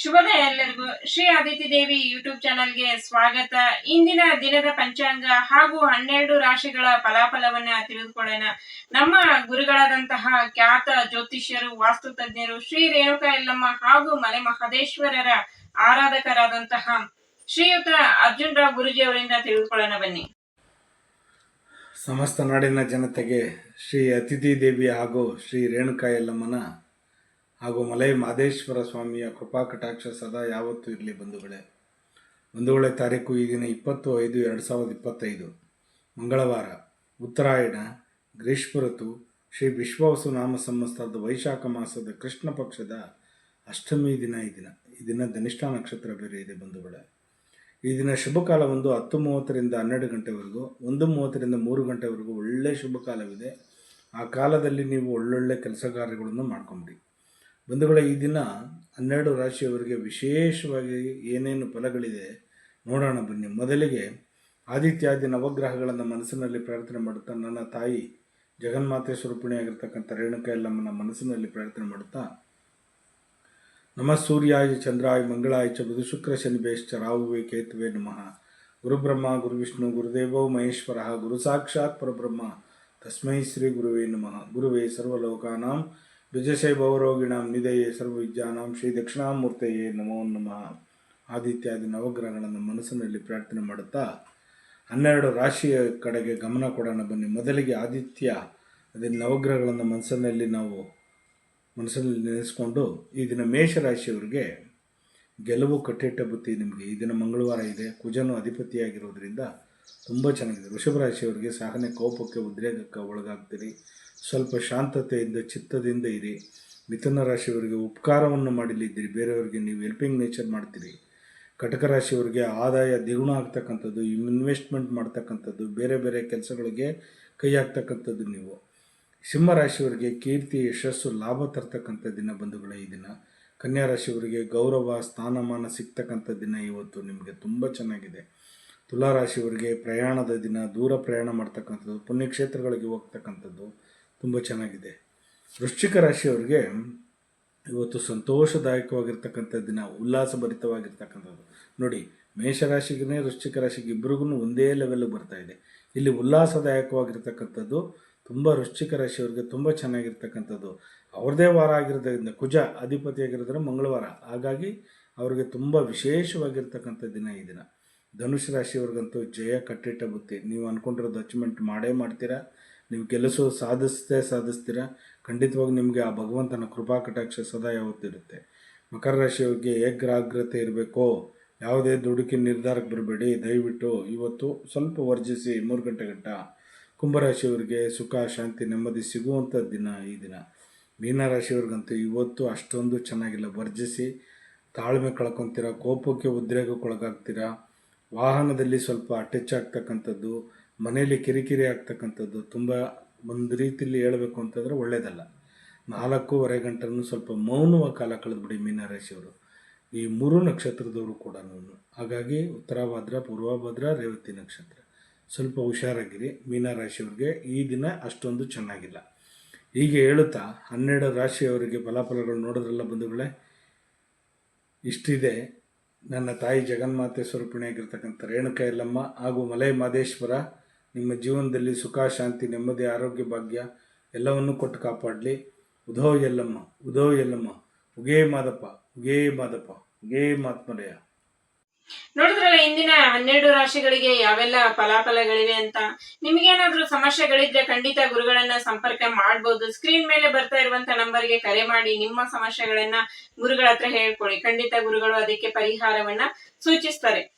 ಶುಭೋದಯ ಎಲ್ಲರಿಗೂ ಶ್ರೀ ಅದಿತಿ ದೇವಿ ಯೂಟ್ಯೂಬ್ ಚಾನಲ್ಗೆ ಸ್ವಾಗತ. ಇಂದಿನ ದಿನದ ಪಂಚಾಂಗ ಹಾಗೂ ಹನ್ನೆರಡು ರಾಶಿಗಳ ಫಲಾಫಲವನ್ನ ತಿಳಿದುಕೊಳ್ಳೋಣ. ನಮ್ಮ ಗುರುಗಳಾದಂತಹ ಖ್ಯಾತ ಜ್ಯೋತಿಷ್ಯರು, ವಾಸ್ತು ತಜ್ಞರು, ಶ್ರೀ ರೇಣುಕಾ ಯಲ್ಲಮ್ಮ ಹಾಗೂ ಮಲೆ ಮಹದೇಶ್ವರರ ಆರಾಧಕರಾದಂತಹ ಶ್ರೀಯುತ ಅರ್ಜುನ್ ರಾವ್ ಗುರುಜಿ ಅವರಿಂದ ತಿಳಿದುಕೊಳ್ಳೋಣ ಬನ್ನಿ. ಸಮಸ್ತ ನಾಡಿನ ಜನತೆಗೆ ಶ್ರೀ ಅತಿಥಿ ದೇವಿ ಹಾಗೂ ಶ್ರೀ ರೇಣುಕಾ ಯಲ್ಲಮ್ಮನ ಹಾಗೂ ಮಲೈ ಮಾದೇಶ್ವರ ಸ್ವಾಮಿಯ ಕೃಪಾ ಕಟಾಕ್ಷ ಸದಾ ಯಾವತ್ತೂ ಇರಲಿ ಬಂಧುಗಳೇ. ಬಂಧುಗಳೇ, ತಾರೀಕು ಈ ದಿನ ಇಪ್ಪತ್ತು ಐದು ಎರಡು ಸಾವಿರದ ಇಪ್ಪತ್ತೈದು. ಮಂಗಳವಾರ. ಉತ್ತರಾಯಣ. ಗ್ರೀಷ್ಮ ಋತು ಶ್ರೀ ವಿಶ್ವವಸು ನಾಮ ಸಂಸ್ಥಾದ ವೈಶಾಖ ಮಾಸದ ಕೃಷ್ಣ ಪಕ್ಷದ ಅಷ್ಟಮಿ ದಿನ ಈ ದಿನ. ಈ ದಿನ ಧನಿಷ್ಠ ನಕ್ಷತ್ರ ಬೇರೆ ಇದೆ ಬಂಧುಗಳೇ. ಈ ದಿನ ಶುಭ ಕಾಲ ಒಂದು ಹತ್ತು ಮೂವತ್ತರಿಂದ ಹನ್ನೆರಡು ಗಂಟೆವರೆಗೂ, ಒಂದು ಮೂವತ್ತರಿಂದ ಮೂರು ಗಂಟೆವರೆಗೂ ಒಳ್ಳೆಯ ಶುಭ ಕಾಲವಿದೆ ಆ ಕಾಲದಲ್ಲಿ ನೀವು ಒಳ್ಳೊಳ್ಳೆ ಕೆಲಸ ಕಾರ್ಯಗಳನ್ನು ಮಾಡ್ಕೊಂಬಿಡಿ. ಬಂಧುಗಳೇ, ಈ ದಿನ ಹನ್ನೆರಡು ರಾಶಿಯವರಿಗೆ ವಿಶೇಷವಾಗಿ ಏನೇನು ಫಲಗಳಿದೆ ನೋಡೋಣ ಬನ್ನಿ. ಮೊದಲಿಗೆ ಆದಿತ್ಯಾದಿ ನವಗ್ರಹಗಳನ್ನು ಮನಸ್ಸಿನಲ್ಲಿ ಪ್ರಾರ್ಥನೆ ಮಾಡುತ್ತಾ ನನ್ನ ತಾಯಿ ಜಗನ್ಮಾತೆ ಸ್ವರೂಪಿಣಿಯಾಗಿರ್ತಕ್ಕಂಥ ರೇಣುಕಾ ಎಲ್ಲಮ್ಮನ ಮನಸ್ಸಿನಲ್ಲಿ ಪ್ರಾರ್ಥನೆ ಮಾಡುತ್ತಾ, ನಮ ಸೂರ್ಯಾಯ ಚಂದ್ರಾಯ ಮಂಗಳಾಯ ಚ ಬುಧ ಶುಕ್ರ ಶನಿಬೇಶ್ಚ ರಾಹುವೆ ಕೇತುವೆ ನಮಃ. ಗುರುಬ್ರಹ್ಮ, ಗುರುವಿಷ್ಣು, ಗುರುದೇವೋ ಮಹೇಶ್ವರ, ಗುರು ಸಾಕ್ಷಾತ್ ಪರಬ್ರಹ್ಮ, ತಸ್ಮೈ ಶ್ರೀ ಗುರುವೇ ನಮಃ. ಗುರುವೇ ಸರ್ವಲೋಕಾನಾಂ ವಿಜಯಶೈ ಭವರೋಗಿಣಾಂ ನಿಧಯೇ ಸರ್ವವಿಜ್ಞಾನಾಂ ಶ್ರೀ ದಕ್ಷಿಣಾಮೂರ್ತೆಯೇ ನಮೋ ನಮಃ. ಆದಿತ್ಯಾದಿ ನವಗ್ರಹಗಳನ್ನು ಮನಸ್ಸಿನಲ್ಲಿ ಪ್ರಾರ್ಥನೆ ಮಾಡುತ್ತಾ ಹನ್ನೆರಡು ರಾಶಿಯ ಕಡೆಗೆ ಗಮನ ಕೊಡೋಣ ಬನ್ನಿ. ಮೊದಲಿಗೆ ಆದಿತ್ಯ, ಅದೇ ನವಗ್ರಹಗಳನ್ನು ಮನಸ್ಸಿನಲ್ಲಿ ನಾವು ಮನಸ್ಸಿನಲ್ಲಿ ನೆನೆಸ್ಕೊಂಡು ಈ ದಿನ ಮೇಷರಾಶಿಯವರಿಗೆ ಗೆಲುವು ಕಟ್ಟಿಟ್ಟ ಬುತ್ತಿ ನಿಮಗೆ ಈ ದಿನ ಮಂಗಳವಾರ ಇದೆ. ಕುಜನು ಅಧಿಪತಿಯಾಗಿರೋದ್ರಿಂದ ತುಂಬ ಚೆನ್ನಾಗಿದೆ. ವೃಷಭ ರಾಶಿಯವರಿಗೆ ಸಹನೆ ಕೋಪಕ್ಕೆ ಉದ್ರೇಕಕ್ಕೆ ಒಳಗಾಗ್ತೀರಿ. ಸ್ವಲ್ಪ ಶಾಂತತೆಯಿಂದ, ಚಿತ್ತದಿಂದ ಇರಿ. ಮಿಥುನ ರಾಶಿಯವರಿಗೆ ಉಪಕಾರವನ್ನು ಮಾಡಲಿದ್ದೀರಿ. ಬೇರೆಯವರಿಗೆ ನೀವು ಹೆಲ್ಪಿಂಗ್ ನೇಚರ್ ಮಾಡ್ತೀರಿ. ಕಟಕ ರಾಶಿಯವರಿಗೆ ಆದಾಯ ದ್ವಿಗುಣ ಆಗ್ತಕ್ಕಂಥದ್ದು ಇನ್ವೆಸ್ಟ್ಮೆಂಟ್ ಮಾಡ್ತಕ್ಕಂಥದ್ದು, ಬೇರೆ ಬೇರೆ ಕೆಲಸಗಳಿಗೆ ಕೈ ಹಾಕ್ತಕ್ಕಂಥದ್ದು ನೀವು. ಸಿಂಹ ರಾಶಿಯವರಿಗೆ ಕೀರ್ತಿ, ಯಶಸ್ಸು, ಲಾಭ ತರ್ತಕ್ಕಂಥ ದಿನ ಬಂಧುಗಳೇ ಈ ದಿನ. ಕನ್ಯಾ ರಾಶಿಯವರಿಗೆ ಗೌರವ, ಸ್ಥಾನಮಾನ ಸಿಗ್ತಕ್ಕಂಥ ದಿನ ಇವತ್ತು ನಿಮಗೆ ತುಂಬ ಚೆನ್ನಾಗಿದೆ. ತುಲಾ ರಾಶಿಯವರಿಗೆ ಪ್ರಯಾಣದ ದಿನ, ದೂರ ಪ್ರಯಾಣ ಮಾಡ್ತಕ್ಕಂಥದ್ದು, ಪುಣ್ಯಕ್ಷೇತ್ರಗಳಿಗೆ ಹೋಗ್ತಕ್ಕಂಥದ್ದು ತುಂಬ ಚೆನ್ನಾಗಿದೆ. ವೃಶ್ಚಿಕ ರಾಶಿಯವರಿಗೆ ಇವತ್ತು ಸಂತೋಷದಾಯಕವಾಗಿರ್ತಕ್ಕಂಥ ದಿನ, ಉಲ್ಲಾಸಭರಿತವಾಗಿರ್ತಕ್ಕಂಥದ್ದು. ನೋಡಿ ಮೇಷರಾಶಿಗೇ ವೃಶ್ಚಿಕ ರಾಶಿಗೆ ಇಬ್ಬರಿಗೂ ಒಂದೇ ಲೆವೆಲ್ ಬರ್ತಾ ಇದೆ. ಇಲ್ಲಿ ಉಲ್ಲಾಸದಾಯಕವಾಗಿರ್ತಕ್ಕಂಥದ್ದು, ತುಂಬ ವೃಶ್ಚಿಕ ರಾಶಿಯವರಿಗೆ ತುಂಬ ಚೆನ್ನಾಗಿರ್ತಕ್ಕಂಥದ್ದು. ಅವ್ರದ್ದೇ ವಾರ ಆಗಿರೋದ್ರಿಂದ, ಕುಜ ಅಧಿಪತಿಯಾಗಿರೋದ್ರೆ ಮಂಗಳವಾರ. ಹಾಗಾಗಿ ಅವರಿಗೆ ತುಂಬ ವಿಶೇಷವಾಗಿರ್ತಕ್ಕಂಥ ದಿನ ಈ ದಿನ. ಧನುಷ್ ರಾಶಿಯವ್ರಿಗಂತೂ ಜಯ, ಕಟ್ಟಿಟ್ಟ ಬುತ್ತಿ. ನೀವು ಅಂದ್ಕೊಂಡಿರೋದು ಅಚೀವ್ಮೆಂಟ್ ಮಾಡೇ ಮಾಡ್ತೀರಾ? ನೀವು ಕೆಲಸ ಸಾಧಿಸ್ತೇ ಸಾಧಿಸ್ತೀರ ಖಂಡಿತವಾಗಿ ನಿಮಗೆ ಆ ಭಗವಂತನ ಕೃಪಾ ಕಟಾಕ್ಷ ಸದಾ ಯಾವತ್ತಿರುತ್ತೆ. ಮಕರ ರಾಶಿಯವರಿಗೆ ಏಕಾಗ್ರತೆ ಇರಬೇಕು, ಯಾವುದೇ ದುಡುಕಿನ ನಿರ್ಧಾರಕ್ಕೆ ಬರಬೇಡಿ. ದಯವಿಟ್ಟು ಇವತ್ತು ಸ್ವಲ್ಪ ವರ್ಜಿಸಿ ಮೂರು ಗಂಟೆ ಗಂಟ ಕುಂಭರಾಶಿಯವರಿಗೆ ಸುಖ, ಶಾಂತಿ, ನೆಮ್ಮದಿ ಸಿಗುವಂಥ ದಿನ ಈ ದಿನ. ಮೀನರಾಶಿಯವ್ರಿಗಂತೂ ಇವತ್ತು ಅಷ್ಟೊಂದು ಚೆನ್ನಾಗಿಲ್ಲ. ವರ್ಜಿಸಿ ತಾಳ್ಮೆ ಕಳ್ಕೊತೀರ, ಕೋಪಕ್ಕೆ ಉದ್ರೇಗಕ್ಕೊಳಗಾಗ್ತೀರಾ ವಾಹನದಲ್ಲಿ ಸ್ವಲ್ಪ ಅಟೆಚ್ ಆಗ್ತಕ್ಕಂಥದ್ದು ಮನೆಯಲ್ಲಿ ಕಿರಿಕಿರಿ ಆಗ್ತಕ್ಕಂಥದ್ದು ತುಂಬ ಒಂದು ರೀತಿಯಲ್ಲಿ ಹೇಳಬೇಕು ಅಂತಂದರೆ ಒಳ್ಳೆಯದಲ್ಲ ನಾಲ್ಕೂವರೆ ಗಂಟೆನೂ ಸ್ವಲ್ಪ ಮೌನವ ಕಾಲ ಕಳೆದ್ಬಿಡಿ ಮೀನರಾಶಿಯವರು ಈ ಮೂರು ನಕ್ಷತ್ರದವರು ಕೂಡ ಹಾಗಾಗಿ ಉತ್ತರಭದ್ರ ಪೂರ್ವಭದ್ರ ರೇವತಿ ನಕ್ಷತ್ರ. ಸ್ವಲ್ಪ ಹುಷಾರಾಗಿರಿ. ಮೀನರಾಶಿಯವ್ರಿಗೆ ಈ ದಿನ ಅಷ್ಟೊಂದು ಚೆನ್ನಾಗಿಲ್ಲ. ಹೀಗೆ ಹೇಳುತ್ತಾ ಹನ್ನೆರಡು ರಾಶಿಯವರಿಗೆ ಫಲಾಫಲಗಳು ನೋಡೋದ್ರಲ್ಲ ಬಂಧುಗಳೇ? ಇಷ್ಟಿದೆ. ನನ್ನ ತಾಯಿ ಜಗನ್ಮಾತೆ ಸ್ವರೂಪಿಣಿಯಾಗಿರ್ತಕ್ಕಂಥ ರೇಣುಕಾ ಹಾಗೂ ಮಲೈ ಮಾದೇಶ್ವರ ನಿಮ್ಮ ಜೀವನದಲ್ಲಿ ಸುಖ, ಶಾಂತಿ, ನೆಮ್ಮದಿ, ಆರೋಗ್ಯ, ಭಾಗ್ಯ ಎಲ್ಲವನ್ನೂ ಕೊಟ್ಟು ಕಾಪಾಡಲಿ. ಉಧೋ ಎಲ್ಲಮ್ಮ ಉಧೋ ಎಲ್ಲಮ್ಮ ಉಗೇ ಮಾದಪ್ಪ ಉಗೇ ಮಾದಪ್ಪ, ಉಗೇ ಮಾತ್ಮರಯ ನೋಡಿದ್ರಲ್ಲ, ಇಂದಿನ ಹನ್ನೆರಡು ರಾಶಿಗಳಿಗೆ ಯಾವೆಲ್ಲ ಫಲಾಫಲಗಳಿವೆ ಅಂತ? ನಿಮ್ಗೇನಾದ್ರೂ ಸಮಸ್ಯೆಗಳಿದ್ರೆ ಖಂಡಿತ ಗುರುಗಳನ್ನ ಸಂಪರ್ಕ ಮಾಡಬಹುದು ಸ್ಕ್ರೀನ್ ಮೇಲೆ ಬರ್ತಾ ಇರುವಂತ ನಂಬರ್ಗೆ ಕರೆ ಮಾಡಿ, ನಿಮ್ಮ ಸಮಸ್ಯೆಗಳನ್ನ ಗುರುಗಳ ಹತ್ರ ಹೇಳ್ಕೊಳ್ಳಿ. ಖಂಡಿತ ಗುರುಗಳು ಅದಕ್ಕೆ ಪರಿಹಾರವನ್ನ ಸೂಚಿಸ್ತಾರೆ.